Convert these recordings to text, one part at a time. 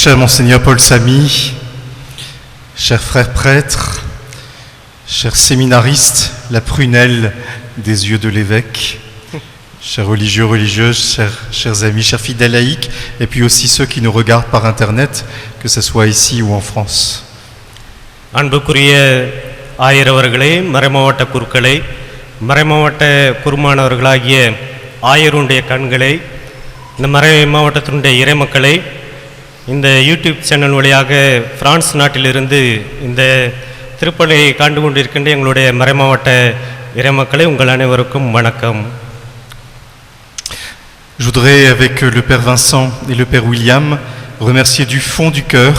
Cher Monseigneur Paul Samy, chers frères prêtres, chers séminaristes, la prunelle des yeux de l'évêque, chers religieux, religieuses, chers, chers amis, chers fidèles laïcs, et puis aussi ceux qui nous regardent par Internet, que ce soit ici ou en France. அன்புக்குரிய ஆயரவர்களே மறைமாவட்ட குருக்களை மறைமாவட்ட குருமானவர்களாகிய ஆயருடைய கண்களை இந்த மறை மாவட்டத்தினுடைய இறைமக்களை இந்த YouTube channel வழியாக பிரான்ஸ் நாட்டிலிருந்து இந்த திருப்பலியை காண்டு கொண்டிருக்கின்ற எங்களுடைய மறைமாவட்ட இறைமக்களை உங்கள் அனைவருக்கும் வணக்கம் Je voudrais, avec le Père Vincent et le Père William, remercier du fond du cœur,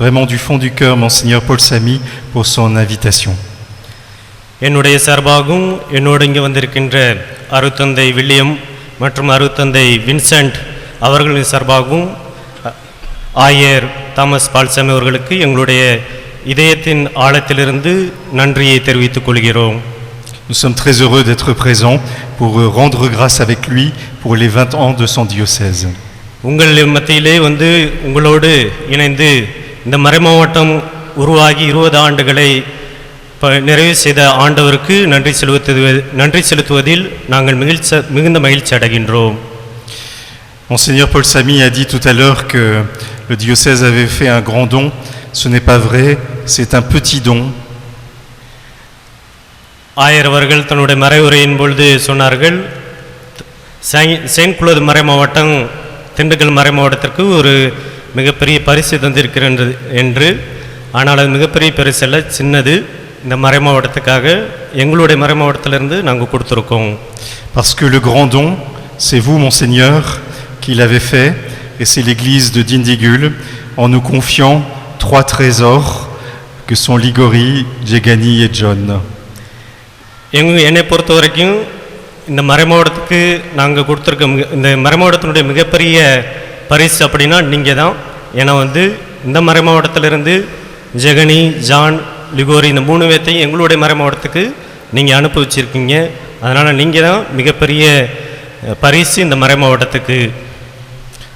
vraiment du fond du cœur, Monseigneur Paul Samy, pour son invitation. என்னுடைய சார்பாகவும் என்னோடு இங்கே வந்திருக்கின்ற அருத்தந்தை வில்லியம் மற்றும் அருத்தந்தை வின்சென்ட் அவர்களின் சார்பாகவும் ஆயர் தாமஸ் பால்சாமி அவர்களுக்கு எங்களுடைய இதயத்தின் ஆழத்திலிருந்து நன்றியை தெரிவித்துக் கொள்கிறோம் Nous sommes très heureux d'être présents pour rendre grâce avec lui pour les 20 ans de son diocèse. உங்கள் மத்தியிலே வந்து உங்களோடு இணைந்து இந்த மறைமாவட்டம் உருவாகி இருபது ஆண்டுகளை நிறைவு செய்த ஆண்டவருக்கு நன்றி செலுத்துவது நன்றி செலுத்துவதில் நாங்கள் மகிழ்ச்சி மிகுந்த மகிழ்ச்சி அடைகின்றோம் Monseigneur Paul Samy a dit tout à l'heure que le diocèse avait fait un grand don. Ce n'est pas vrai, c'est un petit don. ஆயர் அவர்கள் தன்னுடைய மறைவுரையின் பொழுது சொன்னார்கள் செய்- செயின்ட் குளோது மறை மாவட்டம் திண்டுக்கல் மறை மாவட்டத்திற்கு ஒரு மிகப்பெரிய பரிசு தந்திருக்கிறது என்று ஆனால் அது மிகப்பெரிய பரிசு அல்ல சின்னது இந்த மறை மாவட்டத்துக்காக எங்களுடைய மறை மாவட்டத்திலிருந்து நாங்கள் கொடுத்துருக்கோம் Parce que le grand don, c'est vous, Monseigneur, qui l'avez fait, et c'est l'église de Dindigul, en nous confiant trois trésors que sont Ligori, Djegani et John. எங்க என்னை பொறுத்த வரைக்கும் இந்த மறைமாவட்டத்துக்கு நாங்கள் கொடுத்துருக்க மிக- இந்த மறைமாவட்டத்தினுடைய மிகப்பெரிய பரிசு அப்படின்னா நீங்கள் தான் ஏன்னா வந்து இந்த மறைமாவட்டத்திலிருந்து ஜெகனி ஜான் லிகோரி இந்த மூணு பேர்த்தையும் எங்களுடைய மறைமாவட்டத்துக்கு நீங்கள் அனுப்பி வச்சுருக்கீங்க. அதனால் நீங்கள் தான் மிகப்பெரிய பரிசு இந்த மறைமாவட்டத்துக்கு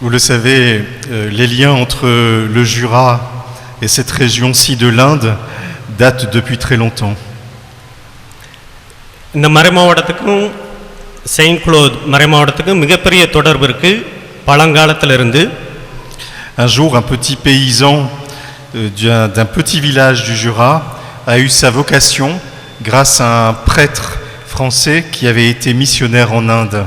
Vous le savez, euh, les liens entre le Jura et cette région-ci de l'Inde datent depuis très longtemps. இந்த மறை மாவட்டத்துக்கும் செயின்ட் குளோத் மறை மாவட்டத்துக்கும் மிகப்பெரிய தொடர்பு இருக்குது பழங்காலத்திலிருந்து Un jour, un petit paysan euh, d'un d'un petit village du Jura a eu sa vocation grâce à un prêtre français qui avait été missionnaire en Inde.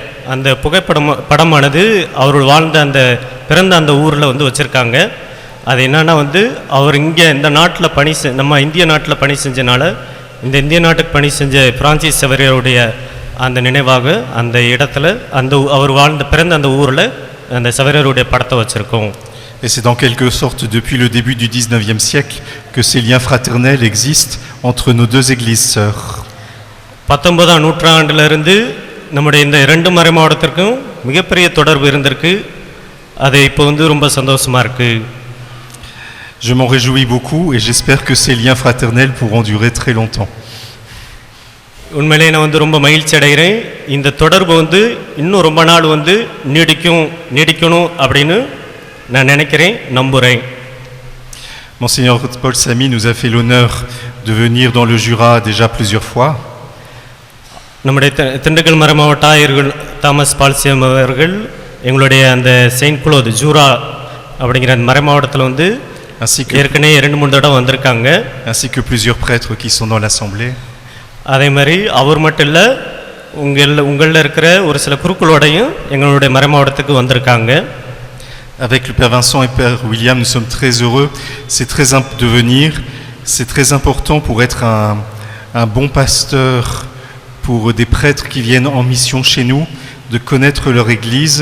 அந்த புகைப்படம் படமானது அவர் வாழ்ந்த அந்த பிறந்த அந்த ஊரில் வந்து வச்சுருக்காங்க அது என்னன்னா வந்து அவர் இங்கே இந்த நாட்டில் பணி செ நம்ம இந்திய நாட்டில் பணி செஞ்சனால இந்த இந்திய நாட்டுக்கு பணி செஞ்ச பிரான்சிஸ் சவரியருடைய அந்த நினைவாக அந்த இடத்துல அந்த அவர் வாழ்ந்த பிறந்த அந்த ஊரில் அந்த சவரியருடைய படத்தை வச்சுருக்கோம் Et c'est dans quelque sorte depuis le début du 19e siècle que ces liens fraternels existent entre nos deux églises sœurs. பத்தொன்பதாம் நூற்றாண்டிலிருந்து நம்முடைய இந்த இரண்டு மறை மாவட்டத்திற்கும் மிகப்பெரிய தொடர்பு இருந்திருக்கு அது இப்போ வந்து ரொம்ப சந்தோஷமாக இருக்குது Je m'en réjouis beaucoup et j'espère que ces liens fraternels pourront durer très longtemps. உண்மையிலேயே நான் வந்து ரொம்ப மகிழ்ச்சி அடைகிறேன் இந்த தொடர்பு வந்து இன்னும் ரொம்ப நாள் வந்து நீடிக்கும் நீடிக்கணும் அப்படின்னு நான் நினைக்கிறேன் நம்புகிறேன் Monseigneur Paul Samy nous a fait l'honneur de venir dans le Jura déjà plusieurs fois. நம்முடைய தி- திண்டுக்கல் மறை மாவட்ட ஆயர்கள் தாமஸ் பால்சியம் அவர்கள் எங்களுடைய அந்த செயின்ட் குளோத் ஜூரா அப்படிங்கிற அந்த மறை மாவட்டத்தில் வந்து ainsi que, ஏற்கனவே இரண்டு மூணு தடவை வந்திருக்காங்க ainsi que plusieurs prêtres qui sont dans l'Assemblée. அதே மாதிரி அவர் மட்டும் இல்லை உங்கள் உங்களில் இருக்கிற ஒரு சில குருக்களோடையும் எங்களுடைய மறைமாவட்டத்துக்கு வந்திருக்காங்க Avec le Père Vincent et Père William, nous sommes très heureux. C'est très imp- de venir. C'est très important pour être un, un bon pasteur, pour des prêtres qui viennent en mission chez nous, de connaître leur Église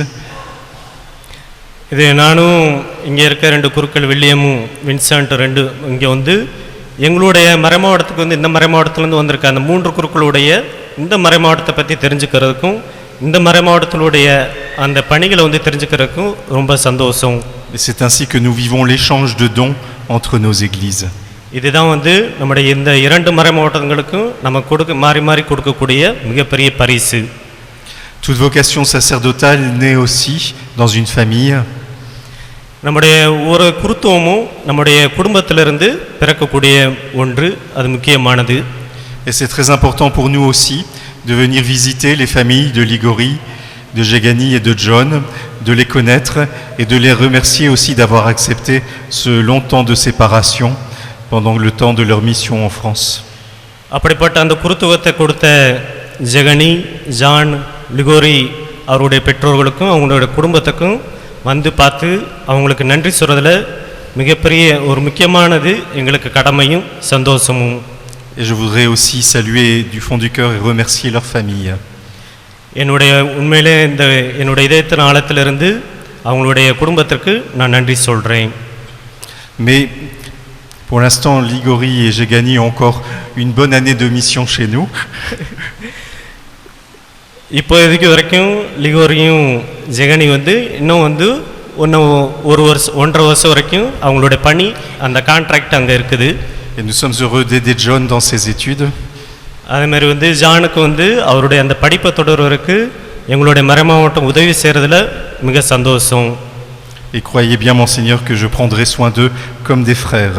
இது நானும் இங்கே இருக்க ரெண்டு குருக்கள் வில்லியமும் Vincent ரெண்டு இங்கே வந்து எங்களுடைய மறைமாவட்டத்துக்கு வந்து இந்த மறைமாவட்டத்துலேருந்து வந்திருக்க அந்த மூன்று குருக்களுடைய இந்த மறைமாவட்டத்தை பற்றி தெரிஞ்சுக்கிறதுக்கும் இந்த மறைமாவட்டத்தினுடைய அந்த பணிகளை வந்து தெரிஞ்சுக்கிறதுக்கும் ரொம்ப சந்தோஷம் Et c'est ainsi que nous vivons l'échange de dons entre nos églises. இதுதான் வந்து நம்முடைய இந்த இரண்டு மறைமாவட்டங்களுக்கும் நம்ம கொடுக்க மாறி மாறி கொடுக்கக்கூடிய மிகப்பெரிய பரிசு Toute vocation sacerdotale naît aussi dans une famille. நம்முடைய ஒரு குருத்துவமும் நம்முடைய குடும்பத்திலிருந்து பிறக்கக்கூடிய ஒன்று அது முக்கியமானது Et c'est très important pour nous aussi de venir visiter les familles de Ligori, de Jegani et de John, de les connaître et de les remercier aussi d'avoir accepté ce long temps de séparation Pendant le temps de leur mission en France. அப்படிப்பட்ட அந்த குருத்துவத்தை கொடுத்த ஜெகனி John Ligori அவருடைய பெற்றோர்களுக்கும் அவங்களோட குடும்பத்துக்கும் வந்து பார்த்து அவங்களுக்கு நன்றி சொல்கிறதுல மிகப்பெரிய ஒரு முக்கியமானது எங்களுக்கு கடமையும் சந்தோஷமும் Et je voudrais aussi saluer du fond du cœur et remercier leur famille. என்னுடைய உண்மையிலே இந்த என்னுடைய இதயத்தின் ஆழத்திலிருந்து அவங்களுடைய குடும்பத்திற்கு நான் நன்றி சொல்கிறேன் Mais pour l'instant, Ligori et Jegani ont encore une bonne année de mission chez nous. இப்போதைக்கு வரைக்கும் லிகோரியும் ஜெகனி வந்து இன்னும் வந்து இன்னும் ஒரு வருஷம் ஒன்றரை வருஷம் வரைக்கும் அவங்களுடைய பணி அந்த கான்ட்ராக்ட் அங்கே இருக்குது Et nous sommes heureux d'aider John dans ses études. அதே மாதிரி வந்து ஜானுக்கு வந்து அவருடைய அந்த படிப்பை தொடர்வதற்கு எங்களுடைய மறைமாவட்டம் உதவி செய்கிறதுல மிக சந்தோஷம் Et croyez bien, Monseigneur, que je prendrai soin d'eux comme des frères.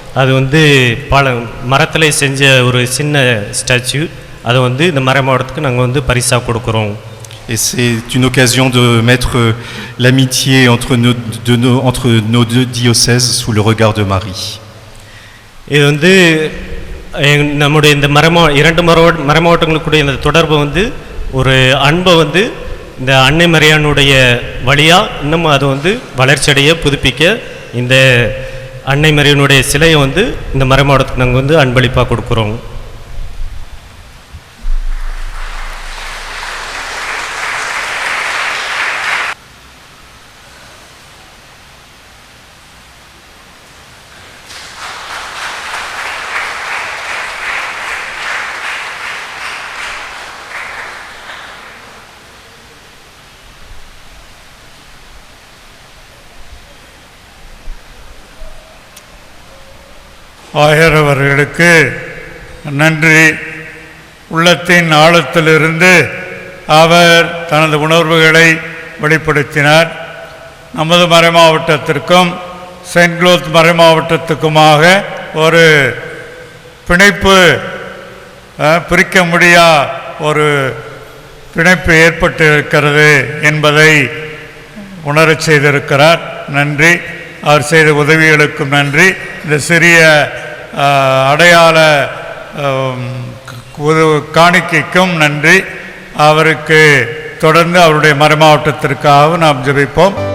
அது வந்து பல மரத்திலே செஞ்ச ஒரு சின்ன ஸ்டாச்சு அதை வந்து இந்த மறைமாவட்டத்துக்கு நாங்கள் வந்து பரிசாக கொடுக்குறோம் Et c'est une occasion de mettre euh, l'amitié entre nos, de nos- entre nos deux diocèses sous le regard de Marie. இது வந்து நம்முடைய இந்த மரமா இரண்டு மர மரமாவட்டங்களுக்குடைய இந்த தொடர்பை வந்து ஒரு அன்பை வந்து இந்த அன்னை மரியானுடைய வழியாக இன்னும் அதை வந்து வளர்ச்சியடைய புதுப்பிக்க இந்த அன்னை மரியனுடைய சிலையை வந்து இந்த மரமாவட்டத்துக்கு நாங்கள் வந்து அன்பளிப்பாக கொடுக்குறோம். ஆயர் அவர்களுக்கு நன்றி. உள்ளத்தின் ஆழத்திலிருந்து அவர் தனது உணர்வுகளை வெளிப்படுத்தினார். நமது மறைமாவட்டத்திற்கும் செயின்ட் குளோத் மறைமாவட்டத்துக்குமாக ஒரு பிணைப்பு பிரிக்க முடியா ஒரு பிணைப்பு ஏற்பட்டு இருக்கிறது என்பதை உணரச் செய்திருக்கிறார். நன்றி. அவர் செய்த உதவிகளுக்கும் நன்றி. இந்த சிறிய அடையாள உதவு காணிக்கைக்கும் நன்றி. அவருக்கு தொடர்ந்து அவருடைய மறைமாவட்டத்திற்காகவும் நாம் ஜெபிப்போம்.